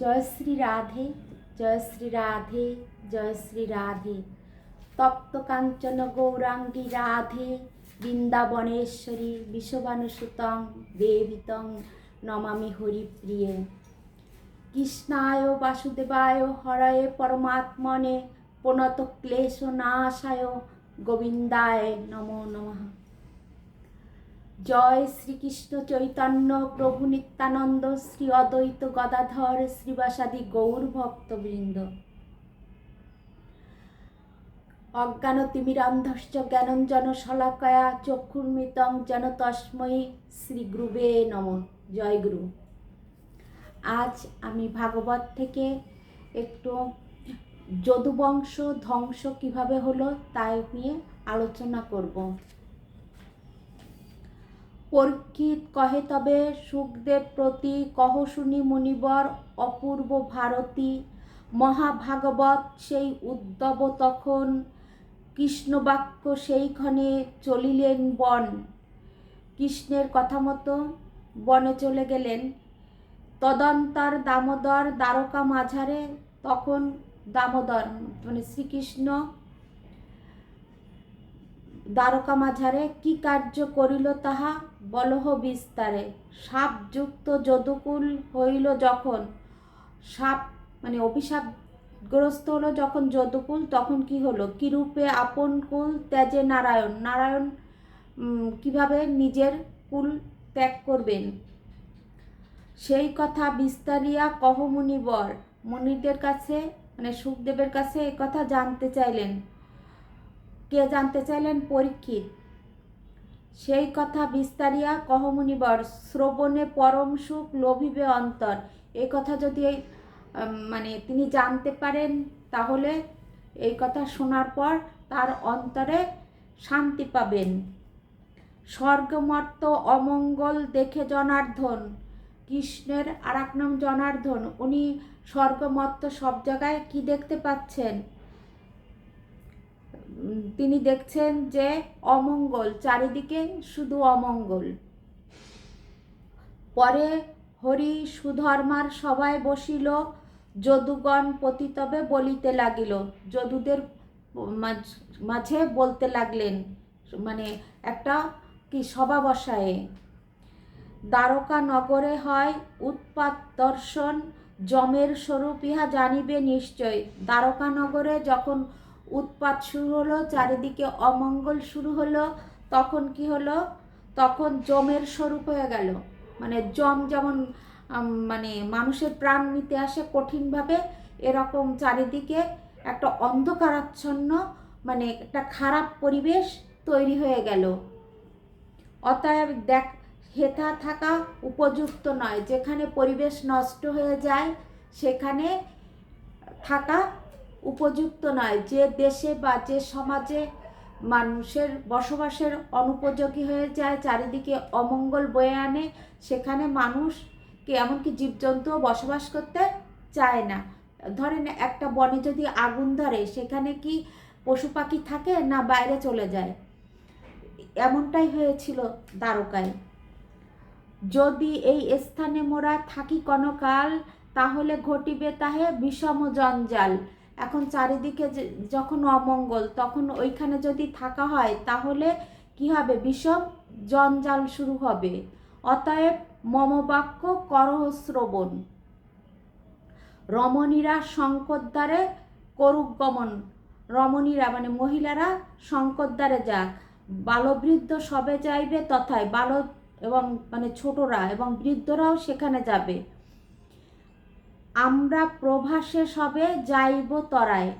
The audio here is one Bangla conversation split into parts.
জয় শ্রী রাধে, জয় শ্রী রাধে, জয় শ্রী রাধে। তপ্ত কাঞ্চন গৌরাঙ্গী রাধে, বৃন্দাবনেশ্বরী বিশ্ববানুসুতং দেবিতং নমামি হরিপ্রিয়ে। কৃষ্ণায় বাসুদেবায় হরয়ে পরমাত্মনে প্রণত ক্লেশ নাশায় গোবিন্দায় নমো নমঃ। জয় শ্রীকৃষ্ণ চৈতন্য, প্রভু নিত্যানন্দ, শ্রী অদ্বৈত গদাধর, শ্রীবাসাদি গৌর ভক্তবৃন্দ। অজ্ঞান তিমিরান্ধশ্চ জ্ঞানঞ্জন শলাকয়া চক্ষুর্মিতং যেন তস্ময়ী শ্রী গুরুবে নম। জয় গুরু। আজ আমি ভাগবত থেকে একটু যদুবংশ ধ্বংস কীভাবে হলো তাই নিয়ে আলোচনা করব। পরীক্ষিত কহে তবে সুখদেব প্রতি কহ শুনি মুনিবর অপূর্ব ভারতী। মহাভাগবত সেই উদ্যব তখন কৃষ্ণবাক্য সেইখানে চলিলেন বন। কৃষ্ণের কথা মতো বনে চলে গেলেন। তদন্তর দামোদর দ্বারকা মাঝারে তখন দামোদর মানে শ্রীকৃষ্ণ দ্বারকা মাঝারে কি কার্য করিল তাহা? বলহ বিস্তারে। সাপযুক্ত যদুকুল হইল যখন, সাপ মানে অভিশাপগ্রস্ত হলো যখন যদুকুল, তখন কি হলো? কিরূপে আপন কুল ত্যাজে নারায়ণ? নারায়ণ কীভাবে নিজের কুল ত্যাগ করবেন? সেই কথা বিস্তারিয়া কহ মুনিবর। মুনিদের কাছে মানে সুখদেবের কাছে এই কথা জানতে চাইলেন। কে জানতে চাইলেন? পরীক্ষিত সেই কথা বিস্তারিয়া কহমুনিবর শ্রবণে পরম সুখ লোভিবে অন্তর। এই কথা যদি মানে তিনি জানতে পারেন, তাহলে এই কথা শোনার পর তার অন্তরে শান্তি পাবেন। স্বর্গমর্ত অমঙ্গল দেখে জনার্ধন কৃষ্ণের আর এক নাম জনার্ধন উনি স্বর্গমর্ত সব জায়গায় কি দেখতে পাচ্ছেন? তিনি দেখছেন যে অমঙ্গল, চারিদিকে শুধু অমঙ্গল। পরে হরি সুধর্মার সবাই বসিল, যদুগণ পতিতবে বলিতে লাগিল। যদুদের মাঝে বলতে লাগলেন মানে একটা কি সভা বসায়ে, দ্বারকা নগরে হয় উৎপাত দর্শন জমের স্বরূপ ইহা জানিবে নিশ্চয়। দ্বারকা নগরে যখন উৎপাত শুরু হলো, চারিদিকে অমঙ্গল শুরু হলো। তখন কি হলো? তখন জমের স্বরূপ হয়ে গেল। মানে জম যেমন মানে মানুষের প্রাণ নিতে আসে কঠিনভাবে, এরকম চারিদিকে একটা অন্ধকারাচ্ছন্ন মানে একটা খারাপ পরিবেশ তৈরি হয়ে গেল। অতএব দেখ, হেথা থাকা উপযুক্ত নয়। যেখানে পরিবেশ নষ্ট হয়ে যায়, সেখানে থাকা উপযুক্ত নয়। যে দেশে বা যে সমাজে মানুষের বসবাসের অনুপযোগী হয়ে যায়, চারিদিকে অমঙ্গল বয়ে আনে, সেখানে মানুষকে এমনকি জীবজন্তুও বসবাস করতে চায় না। ধরেন, একটা বনে যদি আগুন ধরে, সেখানে কি পশু পাখি থাকে না বাইরে চলে যায়? এমনটাই হয়েছিল দ্বারকায়। যদি এই স্থানে মোরা থাকি কনকাল, তাহলে ঘটিবে তাহে বিষম জঞ্জাল। এখন চারিদিকে যখন অমঙ্গল, তখন ওইখানে যদি থাকা হয়, তাহলে কি হবে? বিষম জঞ্জাল শুরু হবে। অতএব মমবাক্য করহ শ্রবণ। রমণীরা শঙ্করদ্বারে করুক গমন রমণীরা মানে মহিলারা শঙ্করদ্বারে যাক। বালবৃদ্ধ সবে যাইবে তথায় বাল এবং মানে ছোটরা এবং বৃদ্ধরাও সেখানে যাবে। আমরা প্রভাসে সবে যাইব তরায়,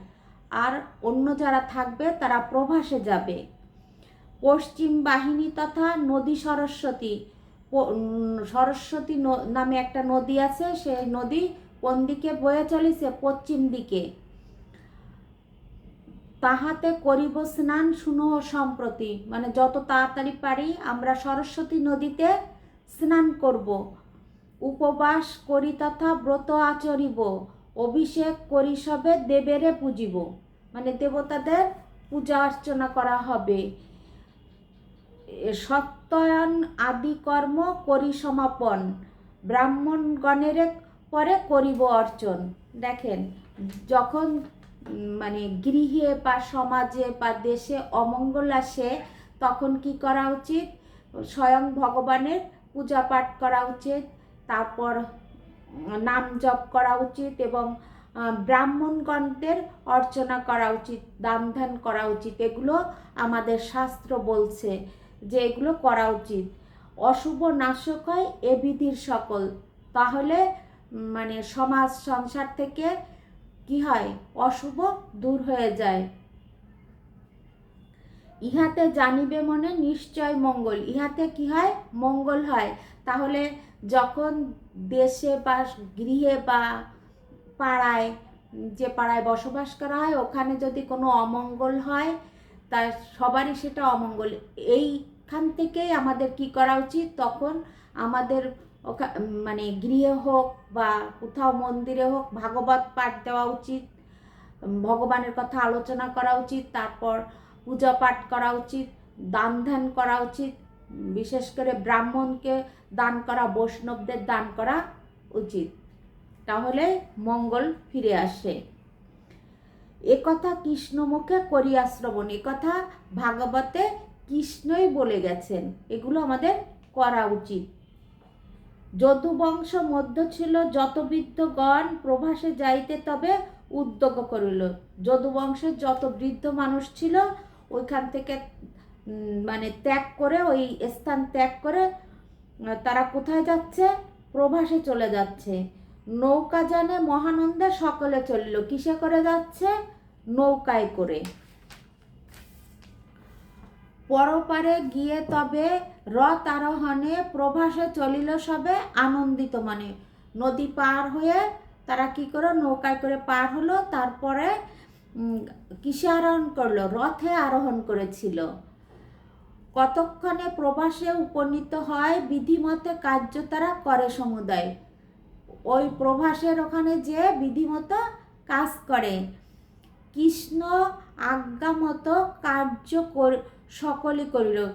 আর অন্য যারা থাকবে তারা প্রভাসে যাবে। পশ্চিম বাহিনী তথা নদী সরস্বতী সরস্বতী নামে একটা নদী আছে, সেই নদী কোন দিকে বয়ে চলেছে? পশ্চিম দিকে। তাহাতে করিব স্নান, শুনো সম্প্রতি। মানে যত তাড়াতাড়ি পারি আমরা সরস্বতী নদীতে স্নান করব। উপবাস করি তথা ব্রত আচরিব, অভিষেক করি সবে দেবেরে পুজিব। মানে দেবতাদের পূজা অর্চনা করা হবে। সত্যায়ন আদি কর্ম করি সমাপন। ব্রাহ্মণগণের পরে করিব অর্চন। দেখেন, যখন মানে গৃহে বা সমাজে বা দেশে অমঙ্গল আসে, তখন কি করা উচিত? স্বয়ং ভগবানের পূজা পাঠ করা উচিত। তারপর নাম জপ করা উচিত এবং ব্রাহ্মণগণদের অর্চনা করা উচিত, দান ধ্যান করা উচিত। এগুলো আমাদের শাস্ত্র বলছে যে এগুলো করা উচিত। অশুভ নাশক হয় এ বিধির সকল। তাহলে মানে সমাজ, সংসার থেকে কি হয়? অশুভ দূর হয়ে যায়। ইহাতে জানিবে মনে নিশ্চয় মঙ্গল। ইহাতে কি হয়? মঙ্গল হয়। তাহলে যখন দেশে বা গৃহে বা পাড়ায়, যে পাড়ায় বসবাস করা হয়, ওখানে যদি কোনো অমঙ্গল হয় তা সবারই সেটা অমঙ্গল। এইখান থেকেই আমাদের কি করা উচিত? তখন আমাদের মানে গৃহে হোক বা কোথাও মন্দিরে হোক, ভাগবত পাঠ দেওয়া উচিত, ভগবানের কথা আলোচনা করা উচিত, তারপর পূজা পাঠ করা উচিত, দান ধ্যান করা উচিত বিশেষ করে ব্রাহ্মণকে দান করা, বৈষ্ণবদের দান করা উচিত। তাহলে মঙ্গল ফিরে আসে। একথা কৃষ্ণমুখে করিয়া শ্রবণ একথা ভাগবতে কৃষ্ণই বলে গেছেন, এগুলো আমাদের করা উচিত। যদুবংশ মধ্য ছিল, যত বৃদ্ধগণ প্রভাসে যাইতে তবে উদ্যোগ করিল। যদুবংশের যত বৃদ্ধ মানুষ ছিল, ওইখান থেকে মানে ত্যাগ করে, ওই স্থান ত্যাগ করে তারা কোথায় যাচ্ছে? প্রভাসে চলে যাচ্ছে। নৌকা জানে মহানন্দে সকলে চলিল। কিসে করে যাচ্ছে? নৌকায় করে। পরপারে গিয়ে তবে রথ আরোহণে প্রভাসে চলিল সবে আনন্দিত মানে। নদী পার হয়ে তারা কি করে নৌকায় করে পার হলো। তারপরে কিসে আরোহণ করল? রথে আরোহণ করেছিল। কতক্ষণে প্রভাসে উপনীত হয়, বিধিমতে কার্য তারা করে সমুদায়। ওই প্রভাসের ওখানে যে বিধিমতো কাজ করে। কৃষ্ণ আজ্ঞামতো কার্য কর- সকলে করিল।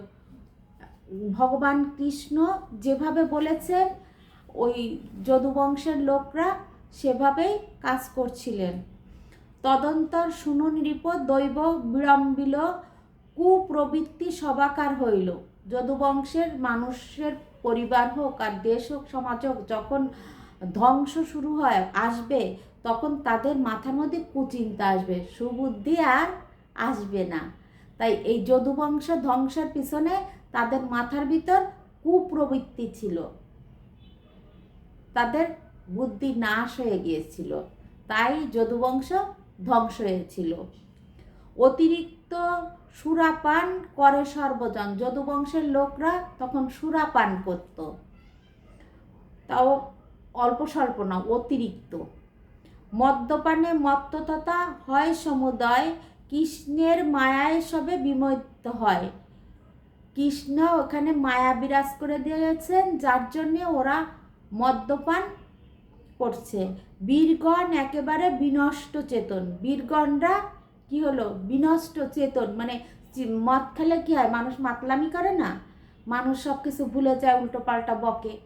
ভগবান কৃষ্ণ যেভাবে বলেছেন, ওই যদুবংশের লোকরা সেভাবেই কাজ করছিলেন। তদন্তর শুনুন নৃপ দৈব বিড়ম্বিল কুপ্রবৃত্তি সবাকার হইল। যদুবংশের মানুষের পরিবার হোক আর দেশ হোক, সমাজ হোক, যখন ধ্বংস শুরু হয়, আসবে, তখন তাদের মাথার মধ্যে কুচিন্তা আসবে। সুবুদ্ধি আর আসবে না। তাই এই যদুবংশ ধ্বংসের পিছনে তাদের মাথার ভিতর কুপ্রবৃত্তি ছিল। তাদের বুদ্ধি নাশ হয়ে গিয়েছিল। তাই যদুবংশ ধ্বংস হয়েছিল। অতিরিক্ত সুরাপান করে সর্বজন। যদুবংশের লোকরা তখন সুরাপান করত। তাও অল্প স্বল্প না, অতিরিক্ত। মদ্যপানে মত্ততা হয় সমুদয়, কৃষ্ণের মায়ায় সবে বিমোহিত হয়। কৃষ্ণ ওখানে মায়া বিরাজ করে দিয়েছেন, যার জন্যে ওরা মদ্যপান করছে। বীরগণ একেবারে বিনষ্ট চেতন। বীরগণরা কি হলো? বিনষ্ট চেতন মানে মদ খেলে কি হয়? মানুষ মাতলামি করে না? মানুষ সব কিছু ভুলে যায় উল্টো পাল্টা বকে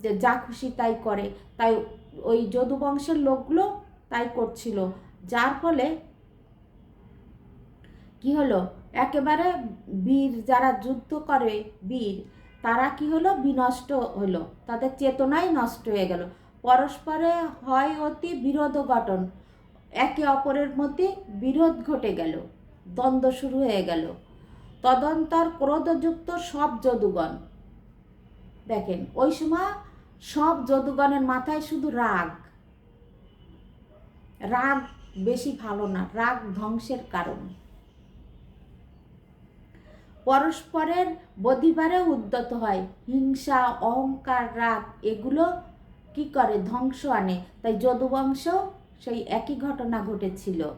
যে খুশি তাই করে। তাই ওই যদুবংশের লোকগুলো তাই করছিল। যার ফলে কি হলো? একেবারে বীর, যারা যুদ্ধ করে বীর, তারা কি হলো? বিনষ্ট হলো। তাদের চেতনাই নষ্ট হয়ে গেল। পরস্পরে হয় অতি বিরোধ গঠন। একে অপরের মধ্যে বিরোধ ঘটে গেল। দ্বন্দ্ব শুরু হয়ে গেল। তদন্তর ক্রোধযুক্ত সব যদুগণ। দেখেন, ওই সময় সব যদুগণের মাথায় শুধু রাগ। রাগ বেশি ভালো না, রাগ ধ্বংসের কারণ। পরস্পরের বধিবারে উদ্যত হয়, হিংসা, অহংকার, রাগ, এগুলো কি করে ধ্বংস আনে? তাই যদুবংশ সেই একই ঘটনা ঘটেছিল।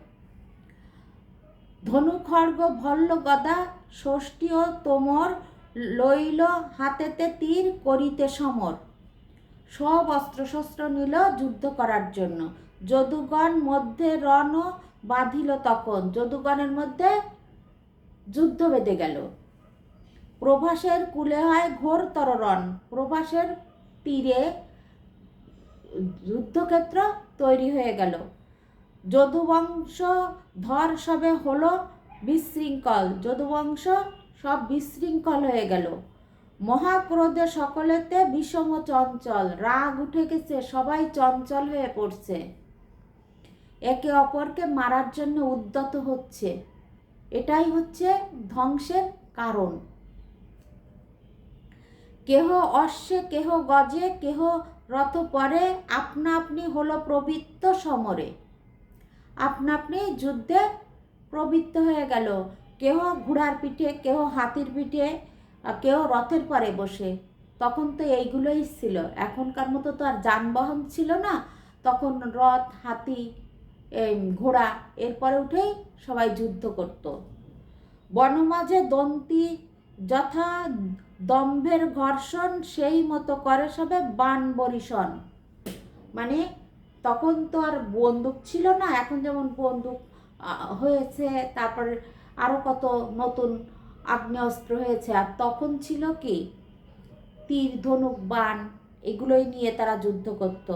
ধনু খড়গ ভল্ল গদা ষষ্ঠী ও তোমর লইল হাতেতে তীর করিতে সমর। সব অস্ত্রশস্ত্র নিল যুদ্ধ করার জন্য। যদুগণ মধ্যে রণ বাঁধিল তখন। যদুগণের মধ্যে যুদ্ধ বেঁধে গেল। প্রভাসের কুলে হয় ঘোর তররণ। প্রভাসের তীরে যুদ্ধক্ষেত্র তৈরি হয়ে গেল। যদুবংশ ধর সবে হলো বিশৃঙ্খল। যদুবংশ সব বিশৃঙ্খল হয়ে গেল। মহাক্রোধে সকলেতে বিষম চঞ্চল। রাগ উঠে গেছে, সবাই চঞ্চল হয়ে পড়ছে। একে অপরকে মারার জন্য উদ্যত হচ্ছে। এটাই হচ্ছে ধ্বংসের কারণ। কেহ অশ্বে, কেহ গজে, কেহ রথ পরে আপনা আপনি হলো প্রবৃত্ত সমরে। আপনা আপনি যুদ্ধে প্রবৃত্ত হয়ে গেল। কেহ ঘোড়ার পিঠে, কেহ হাতির পিঠে কেউ রথের পরে বসে। তখন তো এইগুলোই ছিল। এখনকার মতো তো আর যানবাহন ছিল না। তখন রথ, হাতি ঘোড়া, এরপরে উঠেই সবাই যুদ্ধ করত। বনমাঝে দন্তি যথা দম্ভের ঘর্ষণ, সেই মতো করে সবে বান বরিশন মানে তখন তো আর বন্দুক ছিল না, এখন যেমন বন্দুক হয়েছে, তারপরে আরও কত নতুন আগ্নেয়াস্ত্র হয়েছে, আর তখন ছিল কি? তীর, ধনুক, বান, এগুলোই নিয়ে তারা যুদ্ধ করত।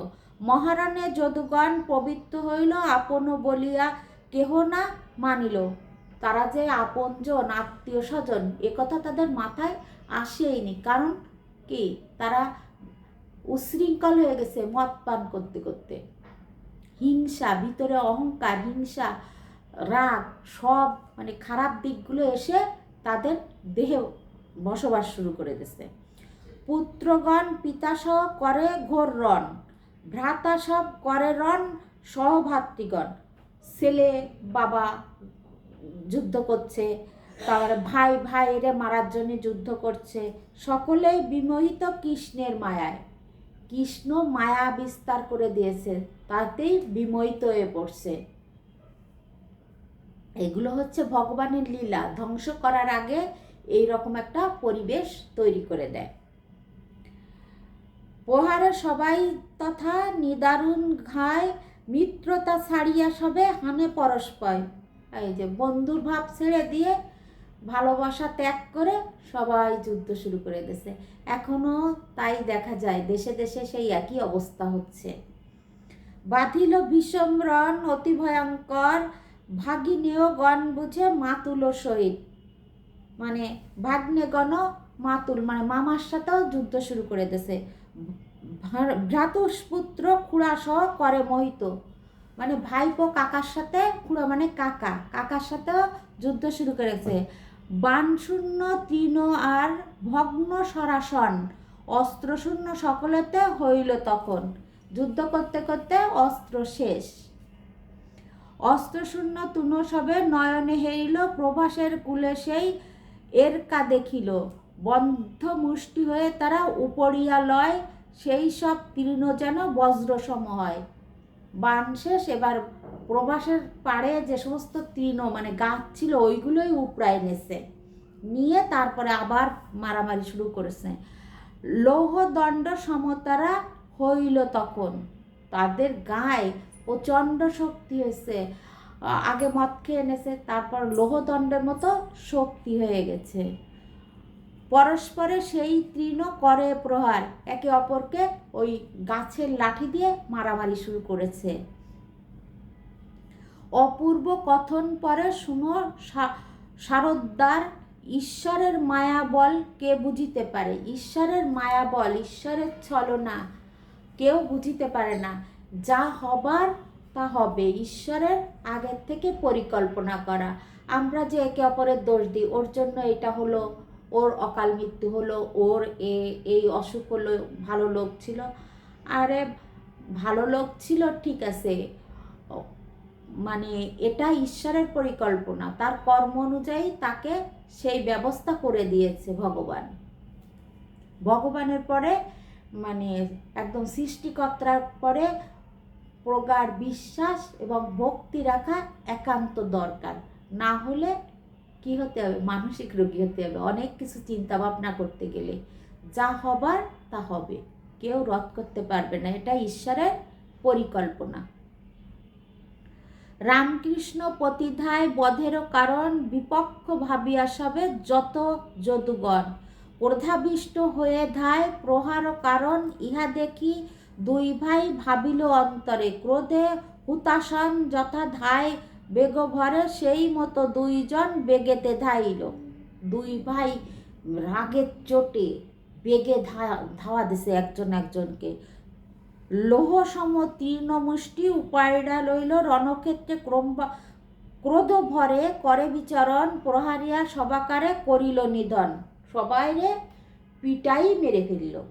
মহারাণে যদুগণ পবিত্র হইল, আপন বলিয়া কেহ না মানিল। তারা যে আপনজন আত্মীয় স্বজন একথা তাদের মাথায় আসেইনি। কারণ কি? তারা উশৃঙ্খল হয়ে গেছে মদ পান করতে করতে। হিংসা, ভিতরে অহংকার, হিংসা, রাগ, সব মানে খারাপ দিকগুলো এসে তাদের দেহে বসবাস শুরু করে দিছে। পুত্রগণ পিতাসহ করে ঘোর রণ ভ্রাতা সব করে রণ সহভাতৃগণ। ছেলে, বাবা যুদ্ধ করছে, তারপরে ভাই, ভাইরে মারার জন্য যুদ্ধ করছে, সকলেই বিমোহিত কৃষ্ণের মায়ায়। কৃষ্ণ মায়া বিস্তার করে দিয়েছে, তাতেই বিমোহিত হয়ে পড়ছে। এগুলো হচ্ছে ভগবানের লীলা, ধ্বংস করার আগে এই রকম একটা পরিবেশ তৈরি করে দেয়। পোহারে সবাই তথা নিদারুণ ঘায় মিত্রতা ছাড়িয়া সবে হানে পরস্পর এই যে বন্ধুর ভাব ছেড়ে দিয়ে ভালোবাসা ত্যাগ করে সবাই যুদ্ধ শুরু করে দিয়েছে। এখনও তাই দেখা যায়, দেশে দেশে সেই একই অবস্থা হচ্ছে। বাঁধিল বিষম রণ অতি ভয়ঙ্কর, ভাগিনেও গণ বুঝে মাতুল সহিত মানে ভাগ্নেগণ মাতুল মানে মামার সাথেও যুদ্ধ শুরু করে দিয়েছে। ভ্রাতুষ্পুত্র খুড়া সহ করে মোহিত। মানে ভাইপো কাকার সাথে, খুড়া মানে কাকা, কাকার সাথেও যুদ্ধ শুরু করেছে। বানশূন্য তৃণ আর ভগ্ন সরাসন অস্ত্রশূন্য সকলেতে হইল তখন। যুদ্ধ করতে করতে অস্ত্র শেষ। অস্ত্রশূন্য তুনো সবে নয়নে হেরিল প্রভাসের কুলে সেই এরকা দেখিল। বন্ধ মুষ্টি হয়ে তারা উপরিয়া লয়, সেই সব তৃণ যেন বজ্রসম হয়। বান শেষ এবার প্রবাসের পাড়ে যে সমস্ত তৃণ মানে গাছ ছিল, ওইগুলোই উপড়ায় এনেছে নিয়ে তারপরে আবার মারামারি শুরু করেছে। লৌহদণ্ড সমতারা হইল তখন। তাদের গায়ে প্রচণ্ড শক্তি হয়েছে। আগে মদ খেয়ে এনেছে তারপর লোহদণ্ডের মতো শক্তি হয়ে গেছে। পরস্পরে সেই তৃণ করে প্রহার। একে অপরকে ওই গাছের লাঠি দিয়ে মারামারি শুরু করেছে। অপূর্ব কথন পরে শুনো শারদ্দার ঈশ্বরের মায়া বল কে বুঝিতে পারে? ঈশ্বরের মায়া বল, ঈশ্বরের ছলনা কেউ বুঝিতে পারে না। যা হবার তা হবে। ঈশ্বরের আগের থেকে পরিকল্পনা করা। আমরা যে একে অপরের দোষ দিই, ওর জন্য এটা হলো, ওর অকাল মৃত্যু হলো, ওর এ, এই অসুখ হলো, ভালো লোক ছিল। আরে, ভালো লোক ছিল, ঠিক আছে। মানে এটা ঈশ্বরের পরিকল্পনা, তার কর্ম অনুযায়ী তাকে সেই ব্যবস্থা করে দিয়েছে ভগবান। ভগবানের পরে মানে একদম সৃষ্টিকর্তার পরে প্রগাঢ় বিশ্বাস এবং ভক্তি রাখা একান্ত দরকার। না হলে কি হতে হবে? মানসিক রোগী হতে হবে। অনেক কিছু চিন্তা ভাবনা করতে গেলে। যা হবার তা হবে। কেউ রদ করতে পারবে না। এটা ঈশ্বরের পরিকল্পনা। রামকৃষ্ণ প্রতিধায় বধেরও কারণ বিপক্ষ ভাবিয়া সবে যত যদুগণ। ক্রোধাবিষ্ট হয়ে ধায় প্রহার কারণ ইহা দেখি দুই ভাই ভাবিল অন্তরে। ক্রোধে হুতাসন যথা ধায় বেগ ভরে সেই মতো দুইজন বেগেতে ধাইল। দুই ভাই রাগের চোটে বেগে ধা- ধাওয়া দিছে একজন একজনকে। লোহ সম তৃণমুষ্টি উপায়ডা লইল রণক্ষেত্রে ক্রম ক্রোধ ভরে করে বিচরণ, প্রহারিয়া সবাকারে করিল নিধন। সবাইরে পিটাই মেরে ফেলল।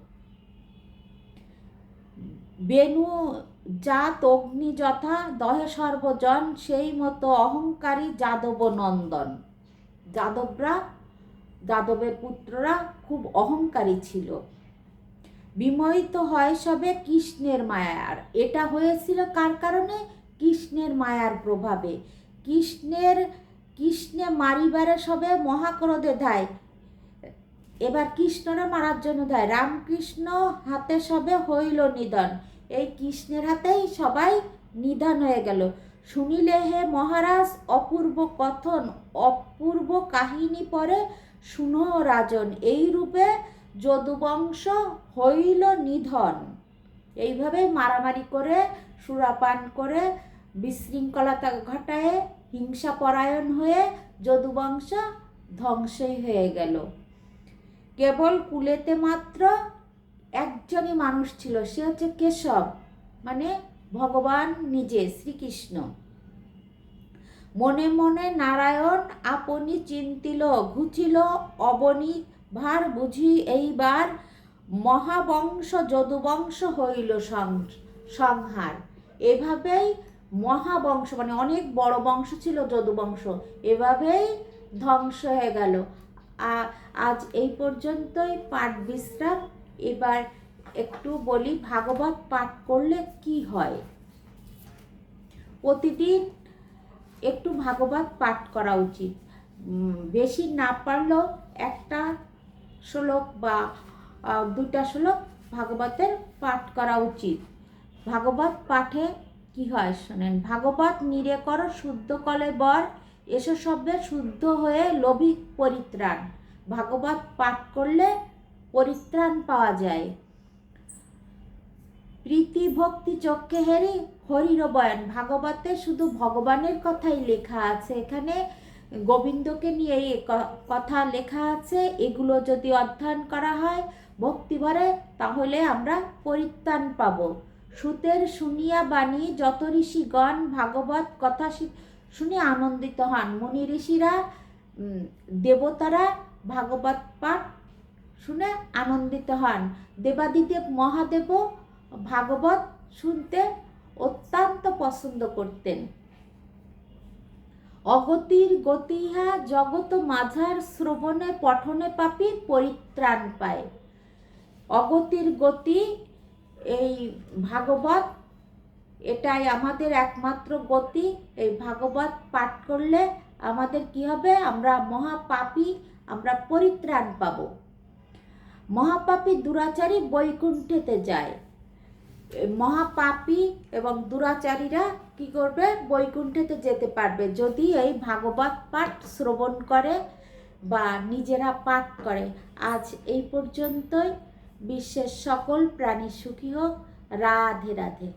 বেনু জাত অগ্নি যথা, দহে সর্বজন, সেই মতো অহংকারী যাদব নন্দন। যাদবরা, যাদবের পুত্ররা খুব অহংকারী ছিল। বিমোহিত হয় সবে কৃষ্ণের মায়ার এটা হয়েছিল কার কারণে? কৃষ্ণের মায়ার প্রভাবে। কৃষ্ণের, কৃষ্ণে মারিবারে সবে মহাক্রোধে ধায়। এবার কৃষ্ণরা মারার জন্য দেয় রামকৃষ্ণ হাতে সবে হইল নিধন। এই কৃষ্ণের হাতেই সবাই নিধন হয়ে গেল। শুনিলে হে মহারাজ, অপূর্ব কথন, অপূর্ব কাহিনী পরে শুনো রাজন। এই রূপে যদুবংশ হইল নিধন। এইভাবে মারামারি করে, সুরাপান করে, বিশৃঙ্খলতা ঘটায় হিংসা পরায়ণ হয়ে যদুবংশ ধ্বংসই হয়ে গেল। কেবল কুলেতে মাত্র একজনই মানুষ ছিল, সে হচ্ছে কেশব মানে ভগবান নিজে, শ্রীকৃষ্ণ। মনে মনে নারায়ণ আপনি চিন্তিল, ঘুচিল, অবনী ভার বুঝি এইবার মহাবংশ যদুবংশ হইল সংহার। এভাবেই মহাবংশ মানে অনেক বড় বংশ ছিল যদুবংশ। এভাবেই ধ্বংস হয়ে গেল। আজ এই পর্যন্তই পাঠ বিশ্রাম। এবার একটু বলি, ভাগবত পাঠ করলে কি হয়? প্রতিদিন একটু ভাগবত পাঠ করা উচিত। বেশি না পারলেও একটা শ্লোক বা দুটা শ্লোক ভাগবতের পাঠ করা উচিত। ভাগবত পাঠে কি হয় শোনেন, ভাগবত নিরে কর শুদ্ধ কলে বর, এসো শব্দে শুদ্ধ হয়ে লোভী পরিত্রাণ। ভাগবত পাঠ করলে পরিত্রাণ পাওয়া যায়। প্রীতি ভক্তি চক্ষে হেরি হরির বয়ান। ভাগবতে শুধু ভগবানের কথাই লেখা আছে। এখানে গোবিন্দকে নিয়ে এই কথা লেখা আছে, এগুলো যদি অধ্যয়ন করা হয় ভক্তি ভরে, তাহলে আমরা পরিত্রাণ পাব। সুতের শুনিয়া বাণী, যত ঋষিগণ ভাগবত কথা শুনে আনন্দিত হন। মুনি ঋষিরা দেবতারা ভাগবত পাঠ শুনে আনন্দিত হন। দেবাদিদেব মহাদেবও ভাগবত শুনতে অত্যন্ত পছন্দ করতেন। অগতির গতিহা জগত মাঝার শ্রবণে পঠনে পাপি পরিত্রাণ পায়। অগতির গতি, এই ভাগবত এটাই আমাদের একমাত্র গতি, এই ভাগবত পাঠ করলে আমাদের কি হবে? আমরা মহাপাপী, আমরা পরিত্রাণ পাব। মহাপাপী দুরাচারী বৈকুণ্ঠেতে যায়। মহাপাপী এবং দুরাচারীরা কি করবে? বৈকুণ্ঠেতে যেতে পারবে। যদি এই ভাগবত পাঠ শ্রবণ করে বা নিজেরা পাঠ করে, আজ এই পর্যন্তই। বিশ্বের সকল প্রাণী সুখী হোক। রাধে রাধে।